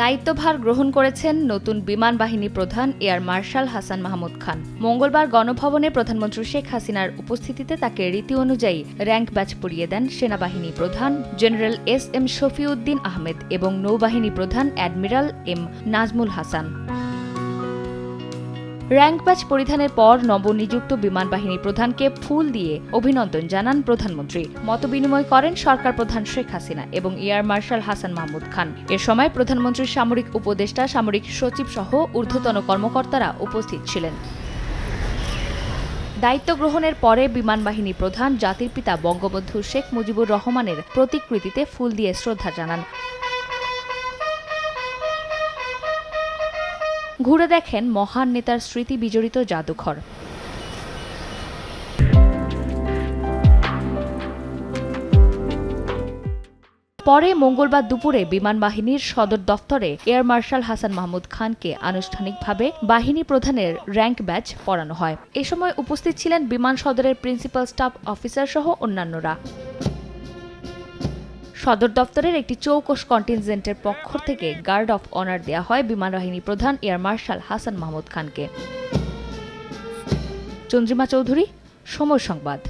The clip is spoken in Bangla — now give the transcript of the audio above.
দায়িত্বভার গ্রহণ করেছেন নতুন বিমান বাহিনী প্রধান এয়ার মার্শাল হাসান মাহমুদ খান। মঙ্গলবার গণভবনে প্রধানমন্ত্রী শেখ হাসিনার উপস্থিতিতে তাকে রীতি অনুযায়ী র্যাঙ্ক ব্যাচ পরিয়ে দেন সেনাবাহিনী প্রধান general S M Shafiuddin Ahmed এবং নৌবাহিনী প্রধান admiral M Nazmul Hasan. Rank badge পরিধানের পর নবনিযুক্ত বিমান বাহিনী প্রধানকে ফুল দিয়ে অভিনন্দন জানান প্রধানমন্ত্রী। মতবিনিময় করেন সরকার প্রধান শেখ হাসিনা এবং এয়ার মার্শাল হাসান মাহমুদ খান। এ সময় প্রধানমন্ত্রীর সামরিক উপদেষ্টা, সামরিক সচিব সহ ঊর্ধ্বতন কর্মকর্তারা উপস্থিত ছিলেন। দায়িত্ব গ্রহণের পরে বিমান বাহিনী প্রধান জাতির পিতা বঙ্গবন্ধু শেখ মুজিবুর রহমানের প্রতিকৃতিতে ফুল দিয়ে শ্রদ্ধা জানান। ঘুরে দেখেন মহান নেতার স্মৃতি বিজড়িত জাদুঘর। পরে মঙ্গলবার দুপুরে বিমান বাহিনীর সদর দফতরে এয়ার মার্শাল হাসান মাহমুদ খানকে আনুষ্ঠানিকভাবে বাহিনী প্রধানের র্যাঙ্ক ব্যাচ পরানো হয়। এ সময় উপস্থিত ছিলেন বিমান সদরের প্রিন্সিপাল স্টাফ অফিসার সহ অন্যান্যরা। সদর দপ্তরের একটি চৌকস কন্টিনজেন্টের পক্ষ থেকে গার্ড অফ অনার দেয়া হয় বিমান বাহিনী প্রধান এয়ার মার্শাল হাসান মাহমুদ খানকে। চন্দ্রিমা চৌধুরী, সময় সংবাদ।